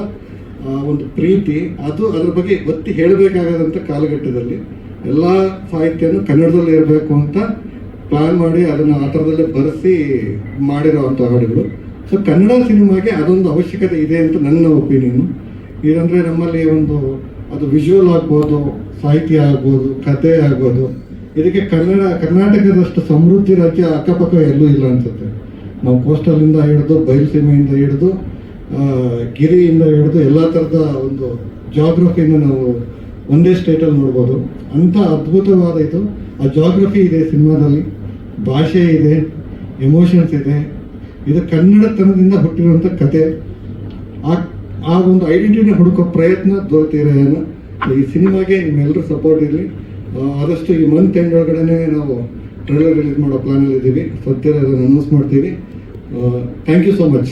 ಒಂದು ಪ್ರೀತಿ, ಅದು ಅದ್ರ ಬಗ್ಗೆ ಒತ್ತಿ ಹೇಳಬೇಕಾಗದಂಥ ಕಾಲಘಟ್ಟದಲ್ಲಿ ಎಲ್ಲ ಸಾಹಿತ್ಯನೂ ಕನ್ನಡದಲ್ಲಿ ಇರಬೇಕು ಅಂತ ಪ್ಲಾನ್ ಮಾಡಿ ಅದನ್ನು ಆ ಥರದಲ್ಲೇ ಬರೆಸಿ ಮಾಡಿರೋವಂಥ ಹಾಡುಗಳು. ಸೊ ಕನ್ನಡ ಸಿನಿಮಾಗೆ ಅದೊಂದು ಅವಶ್ಯಕತೆ ಇದೆ ಅಂತ ನನ್ನ ಒಪಿನಿಯನು. ಇದಂದರೆ ನಮ್ಮಲ್ಲಿ ಒಂದು ಅದು ವಿಜುವಲ್ ಆಗ್ಬೋದು, ಸಾಹಿತ್ಯ ಆಗ್ಬೋದು ಕತೆ ಆಗ್ಬೋದು. ಇದಕ್ಕೆ ಕನ್ನಡ, ಕರ್ನಾಟಕದಷ್ಟು ಸಮೃದ್ಧಿ ರಾಜ್ಯ ಅಕ್ಕಪಕ್ಕ ಎಲ್ಲೂ ಇಲ್ಲ ಅನ್ಸುತ್ತೆ. ನಾವು ಕೋಸ್ಟಲಿಂದ ಹಿಡಿದು ಬಯಲುಸೀಮೆಯಿಂದ ಹಿಡಿದು ಗಿರಿಯಿಂದ ಹಿಡಿದು ಎಲ್ಲ ಥರದ ಒಂದು ಜಾಗ್ರಫಿಯಿಂದ ನಾವು ಒಂದೇ ಸ್ಟೇಟಲ್ಲಿ ನೋಡ್ಬೋದು. ಅಂಥ ಅದ್ಭುತವಾದ ಇದು. ಆ ಜಾಗ್ರಫಿ ಇದೆ ಸಿನಿಮಾದಲ್ಲಿ. ಭಾಷೆ ಇದೆ ಎಮೋಷನ್ಸ್ ಇದೆ. ಇದು ಕನ್ನಡತನದಿಂದ ಹುಟ್ಟಿರುವಂಥ ಕತೆ. ಆ ಆ ಒಂದು ಐಡೆಂಟಿಟಿ ಹುಡುಕೋ ಪ್ರಯತ್ನ ದೊರೆತಿರೋನು ಈ ಸಿನಿಮಾಗೆ ನಿಮ್ಮೆಲ್ಲರೂ ಸಪೋರ್ಟ್ ಇರಲಿ. ಆದಷ್ಟು ಈ ಮಂತ್ ಎಂಡ್ ಒಳಗಡೆ ನಾವು ಟ್ರೈಲರ್ ರಿಲೀಸ್ ಮಾಡೋ ಪ್ಲಾನಲ್ಲಿ ಇದ್ದೀವಿ ಸದ್ಯ ಅದನ್ನು ಅನೌನ್ಸ್ ಮಾಡ್ತೀವಿ. Thank you so much